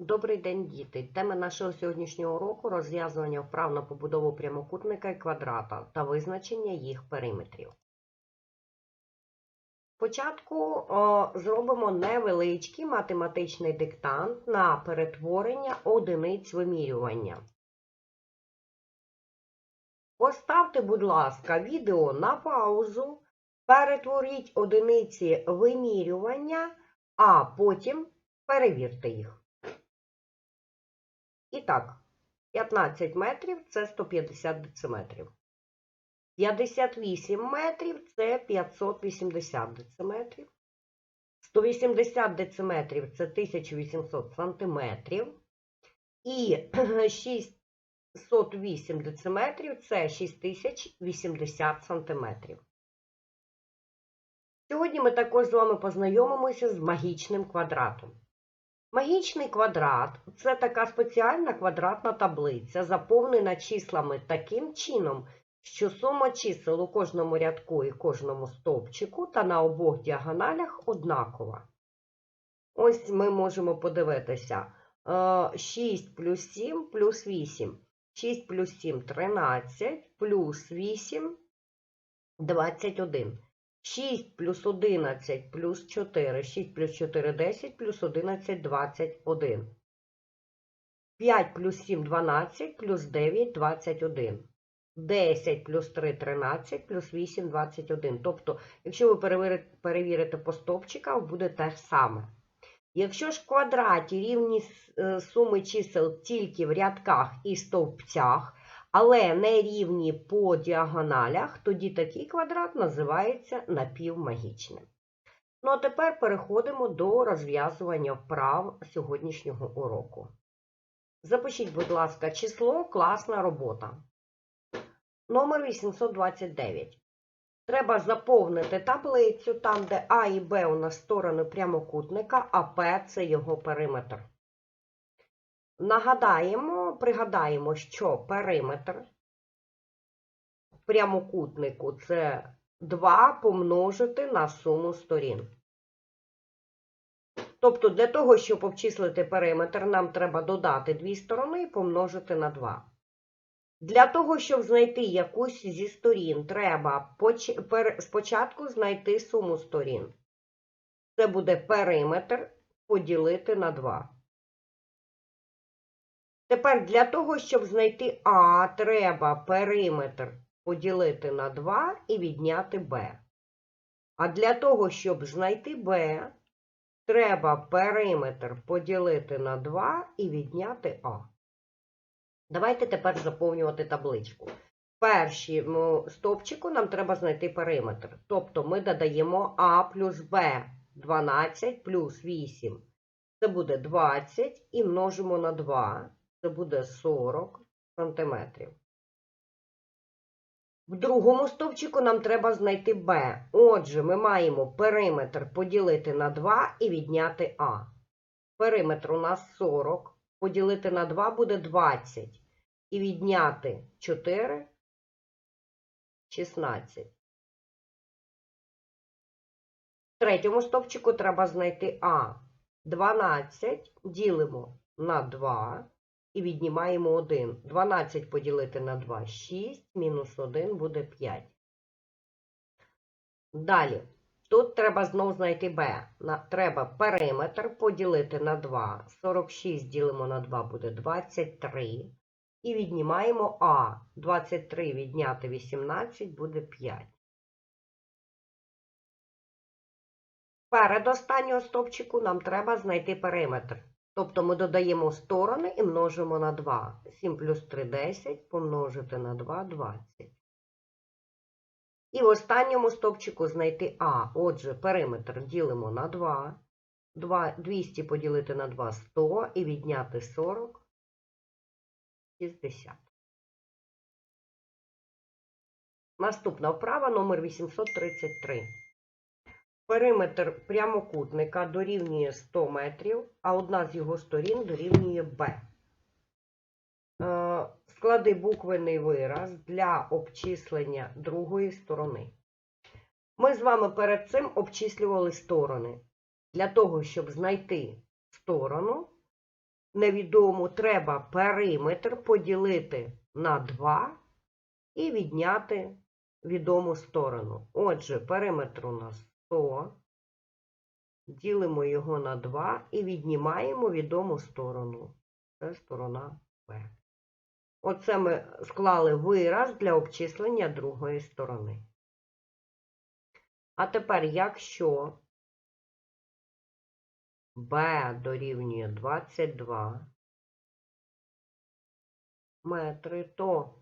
Добрий день, діти! Тема нашого сьогоднішнього уроку розв'язування вправ на побудову прямокутника і квадрата та визначення їх периметрів. Спочатку зробимо невеличкий математичний диктант на перетворення одиниць вимірювання. Поставте, будь ласка, відео на паузу, перетворіть одиниці вимірювання, а потім перевірте їх. І так, 15 метрів це 150 дециметрів. 58 метрів це 580 дециметрів. 180 дециметрів це 1800 сантиметрів. І 608 дециметрів це 6080 сантиметрів. Сьогодні ми також з вами познайомимося з магічним квадратом. Магічний квадрат це така спеціальна квадратна таблиця, заповнена числами таким чином, що сума чисел у кожному рядку і кожному стовпчику та на обох діагоналях однакова. Ось ми можемо подивитися 6 плюс 7 плюс 8. 6 плюс 7 13, плюс 8 21. 6 плюс 11 плюс 4, 6 плюс 4 10, плюс 11 21. 5 плюс 7 12, плюс 9 21. 10 плюс 3 13, плюс 8 21. Тобто, якщо ви перевірите, по стовпчикам, буде те ж саме. Якщо ж квадраті рівні суми чисел тільки в рядках і стовпцях, але не рівні по діагоналях, тоді такий квадрат називається напівмагічним. Ну а тепер переходимо до розв'язування вправ сьогоднішнього уроку. Запишіть, будь ласка, число класна робота. Номер 829. Треба заповнити таблицю там, де А і Б у нас сторони прямокутника, а П це його периметр. Нагадаємо, пригадаємо, що периметр прямокутнику це 2 помножити на суму сторін. Тобто, для того, щоб обчислити периметр, нам треба додати дві сторони і помножити на 2. Для того, щоб знайти якусь зі сторін, треба спочатку знайти суму сторін. Це буде периметр поділити на 2. Тепер для того, щоб знайти А, треба периметр поділити на 2 і відняти Б. А для того, щоб знайти Б, треба периметр поділити на 2 і відняти А. Давайте тепер заповнювати табличку. Першому стовпчику нам треба знайти периметр. Тобто ми додаємо А плюс Б 12 плюс 8. Це буде 20 і множимо на 2 це буде 40 сантиметрів. В другому стовпчику нам треба знайти b. Отже, ми маємо периметр поділити на 2 і відняти А. Периметр у нас 40. Поділити на 2 буде 20. І відняти 4 16. В третьому стовпчику треба знайти А. 12 ділимо на 2 і віднімаємо 1. 12 поділити на 2 6, мінус 1 буде 5. Далі. Тут треба знову знайти b. Треба периметр поділити на 2. 46 ділимо на 2 буде 23. І віднімаємо А. 23 відняти 18 буде 5. Перед останнього стовпчику нам треба знайти периметр. Тобто ми додаємо сторони і множимо на 2. 7 плюс 3 10 помножити на 2 20. І в останньому стовпчику знайти А. Отже, периметр ділимо на 2. 2 200 поділити на 2 100 і відняти 40 60. Наступна вправа номер 833. Периметр прямокутника дорівнює 100 метрів, а одна з його сторін дорівнює b. Е, склади буквений вираз для обчислення другої сторони. Ми з вами перед цим обчислювали сторони. Для того, щоб знайти сторону, невідому треба периметр поділити на 2 і відняти відому сторону. Отже, периметр у нас 100. Ділимо його на 2 і віднімаємо відому сторону. Це сторона P. Оце ми склали вираз для обчислення другої сторони. А тепер, якщо b дорівнює 22 метри, то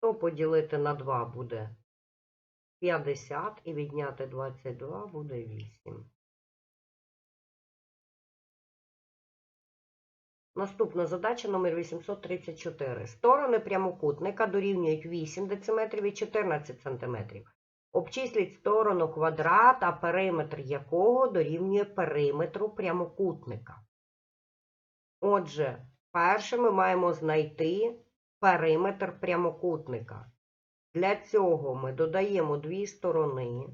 то поділити на 2 буде 50 і відняти 22 буде 8. Наступна задача номер 834. Сторони прямокутника дорівнюють 8 дециметрів і 14 сантиметрів. Обчисліть сторону квадрата, периметр якого дорівнює периметру прямокутника. Отже, перше ми маємо знайти периметр прямокутника. Для цього ми додаємо дві сторони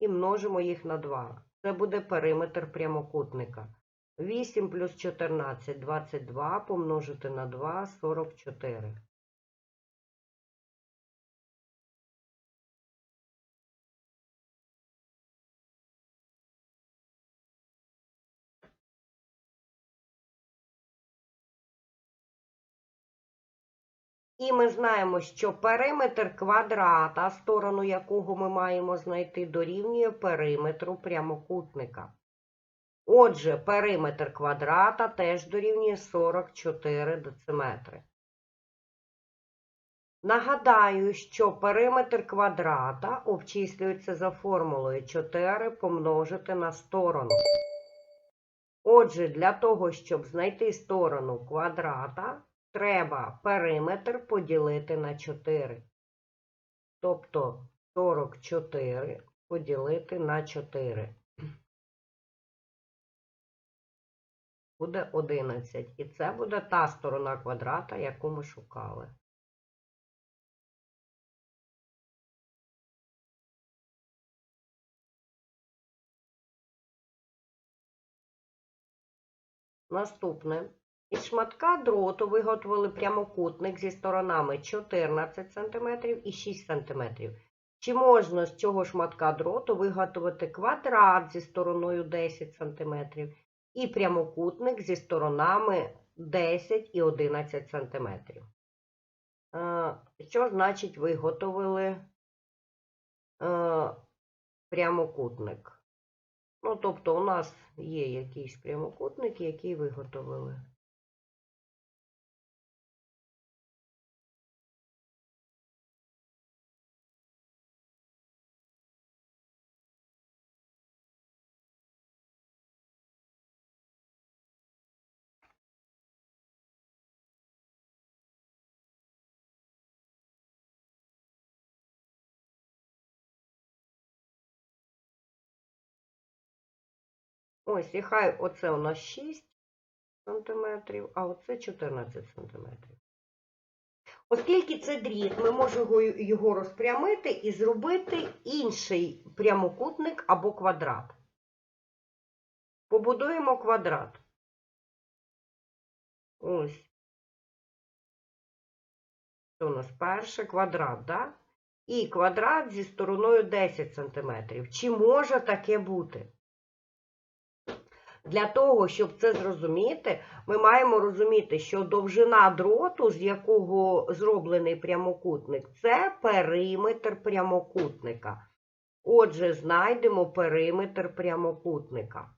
і множимо їх на 2. Це буде периметр прямокутника. 8 плюс 14 – 22 помножити на 2 – 44. І ми знаємо, що периметр квадрата, сторону якого ми маємо знайти, дорівнює периметру прямокутника. Отже, периметр квадрата теж дорівнює 44 дециметри. Нагадаю, що периметр квадрата обчислюється за формулою 4 помножити на сторону. Отже, для того, щоб знайти сторону квадрата, треба периметр поділити на 4. Тобто 44 поділити на 4. Буде 11. І це буде та сторона квадрата, яку ми шукали. Наступне. Із шматка дроту виготовили прямокутник зі сторонами 14 см і 6 см. Чи можна з цього шматка дроту виготовити квадрат зі стороною 10 см і прямокутник зі сторонами 10 і 11 см? Е, Що значить виготовили е, прямокутник? Ну, тобто, у нас є якийсь прямокутник, який виготовили. Ось, і хай оце у нас 6 сантиметрів, а оце 14 сантиметрів. Оскільки це дріт, ми можемо його розпрямити і зробити інший прямокутник або квадрат. Побудуємо квадрат. Ось. Це у нас перший квадрат, да? І квадрат зі стороною 10 см. Чи може таке бути? Для того, щоб це зрозуміти, ми маємо розуміти, що довжина дроту, з якого зроблений прямокутник, це периметр прямокутника. Отже, знайдемо периметр прямокутника.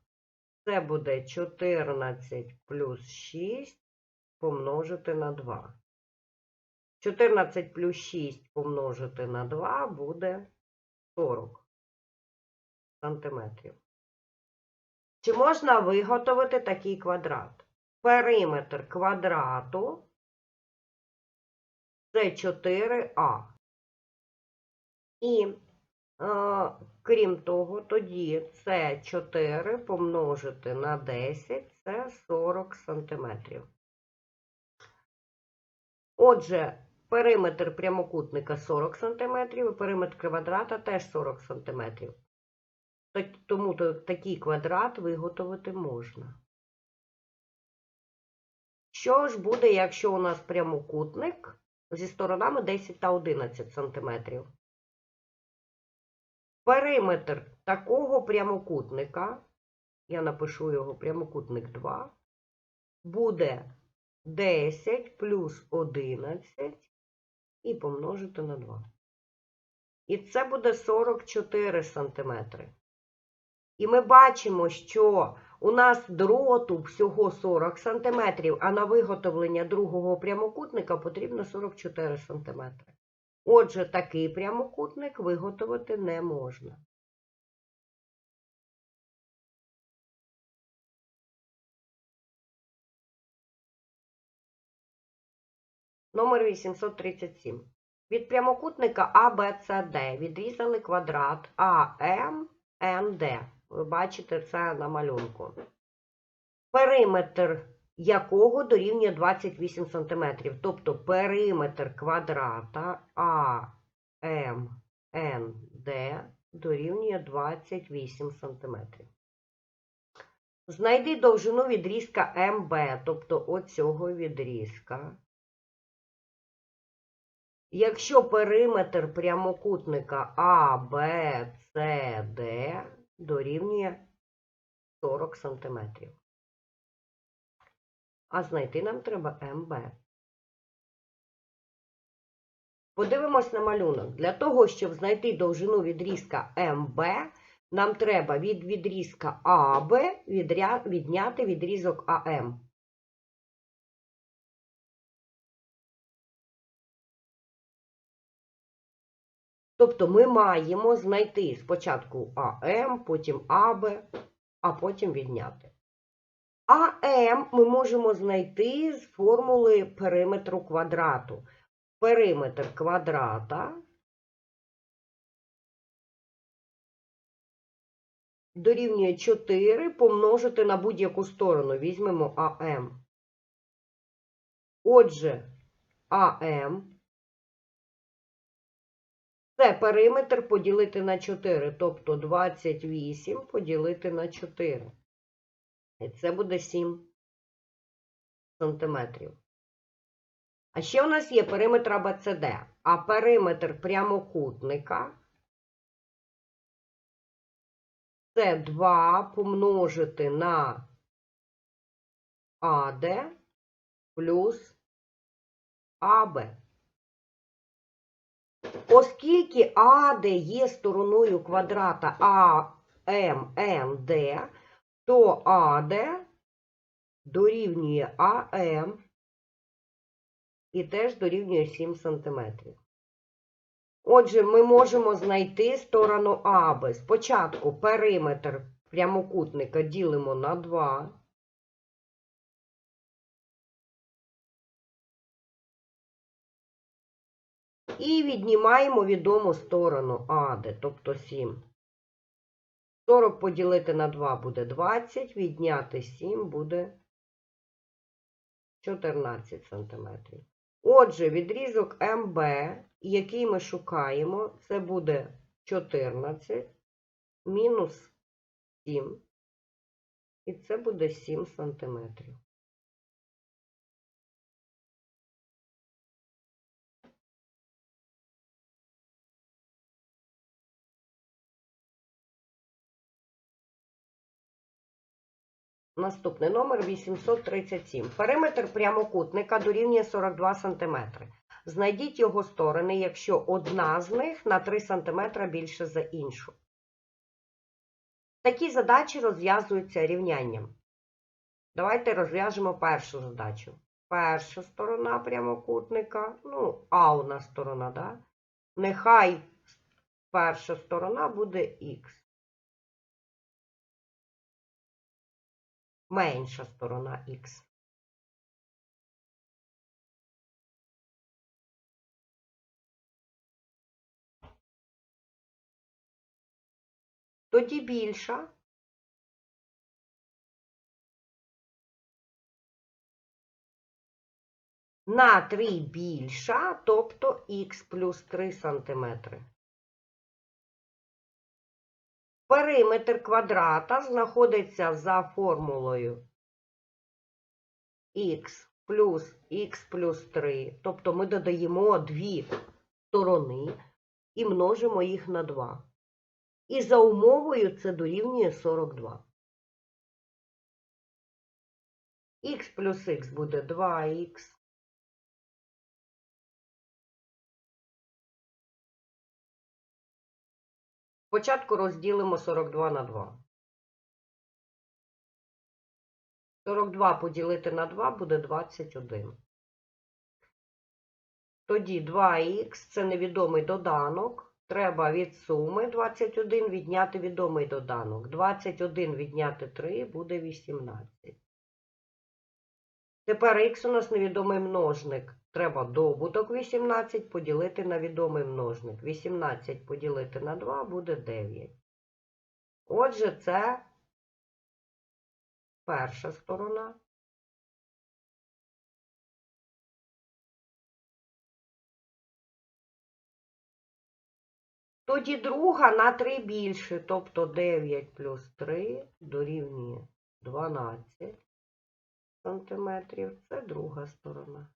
Це буде 14 плюс 6 помножити на 2. 14 плюс 6 помножити на 2 буде 40 сантиметрів. Чи можна виготовити такий квадрат? Периметр квадрату це 4а. І Е, Крім того, тоді це 4 помножити на 10 це 40 сантиметрів. Отже, периметр прямокутника 40 см і периметр квадрата теж 40 см. Тому то- такий квадрат виготовити можна. Що ж буде, якщо у нас прямокутник зі сторонами 10 та 11 см? Периметр такого прямокутника, я напишу його прямокутник 2, буде 10 плюс 11 і помножити на 2. І це буде 44 сантиметри. І ми бачимо, що у нас дроту всього 40 сантиметрів, а на виготовлення другого прямокутника потрібно 44 сантиметри. Отже, такий прямокутник виготовити не можна. Номер 837. Від прямокутника ABCD відрізали квадрат AMND. Ви бачите це на малюнку. Периметр якого дорівнює 28 см. Тобто периметр квадрата AMND дорівнює 28 см. Знайди довжину відрізка МБ, тобто оцього відрізка. Якщо периметр прямокутника ABCD дорівнює 40 см. А знайти нам треба МБ. Подивимось на малюнок. Для того, щоб знайти довжину відрізка МБ, нам треба від відрізка АБ відняти відрізок АМ. Тобто ми маємо знайти спочатку АМ, потім АБ, а потім відняти. АМ ми можемо знайти з формули периметру квадрату. Периметр квадрата дорівнює 4 помножити на будь-яку сторону. Візьмемо АМ. Отже, АМ це периметр поділити на 4, тобто 28 поділити на 4. І це буде 7 сантиметрів. А ще у нас є периметр АБЦД, а периметр прямокутника це 2 помножити на АД плюс АБ. Оскільки АД є стороною квадрата АМНД, то АД дорівнює АМ і теж дорівнює 7 см. Отже, ми можемо знайти сторону АБ. Спочатку периметр прямокутника ділимо на 2. І віднімаємо відому сторону АД, тобто 7. 40 поділити на 2 буде 20, відняти 7 буде 14 см. Отже, відрізок МБ, який ми шукаємо, це буде 14 мінус 7, і це буде 7 см. Наступний номер 837. Периметр прямокутника дорівнює 42 см. Знайдіть його сторони, якщо одна з них на 3 см більше за іншу. Такі задачі розв'язуються рівнянням. Давайте розв'яжемо першу задачу. Перша сторона прямокутника, ну, А у нас сторона, да? Нехай перша сторона буде Х. менша сторона х. Тоді більша. На 3 більша, тобто х плюс 3 сантиметри. Периметр квадрата знаходиться за формулою х плюс х плюс 3. Тобто ми додаємо дві сторони і множимо їх на 2. І за умовою це дорівнює 42. х плюс х буде 2х. Спочатку розділимо 42 на 2. 42 поділити на 2 буде 21. Тоді 2х це невідомий доданок. Треба від суми 21 відняти відомий доданок. 21 відняти 3 буде 18. Тепер х у нас невідомий множник. Треба добуток 18 поділити на відомий множник. 18 поділити на 2 буде 9. Отже, це перша сторона. Тоді друга на 3 більше, тобто 9 плюс 3 дорівнює 12 сантиметрів. Це друга сторона.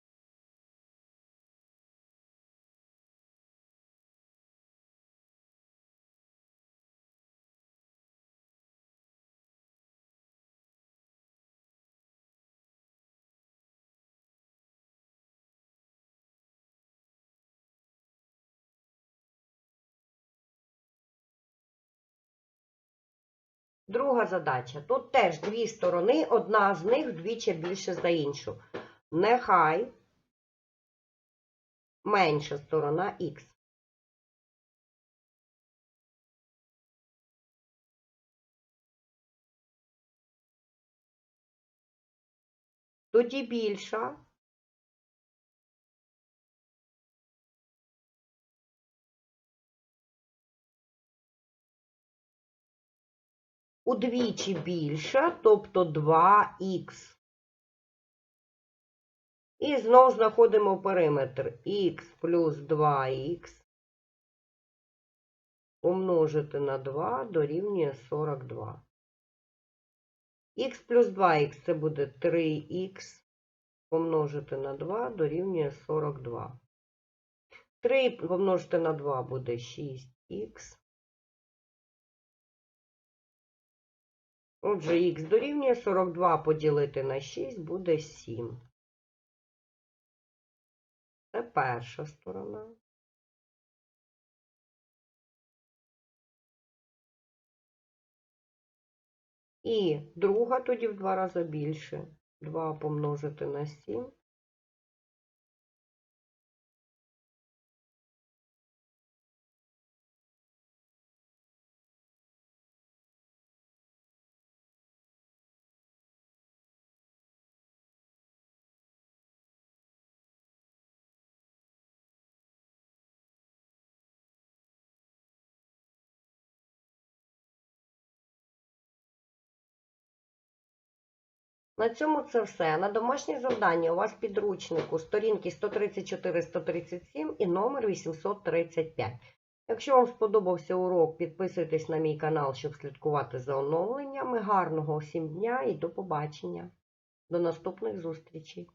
Друга задача. Тут теж дві сторони, одна з них вдвічі більше за іншу. Нехай менша сторона х. Тоді більша удвічі більша, тобто 2х. І знову знаходимо периметр х плюс 2х помножити на 2 дорівнює 42. х плюс 2х це буде 3х помножити на 2 дорівнює 42. 3 помножити на 2 буде 6х. Отже, х дорівнює 42 поділити на 6 буде 7. Це перша сторона. І друга тоді в два рази більше. 2 помножити на 7. На цьому це все. На домашнє завдання у вас підручнику сторінки 134-137 і номер 835. Якщо вам сподобався урок, підписуйтесь на мій канал, щоб слідкувати за оновленнями. Гарного всім дня і до побачення. До наступних зустрічей!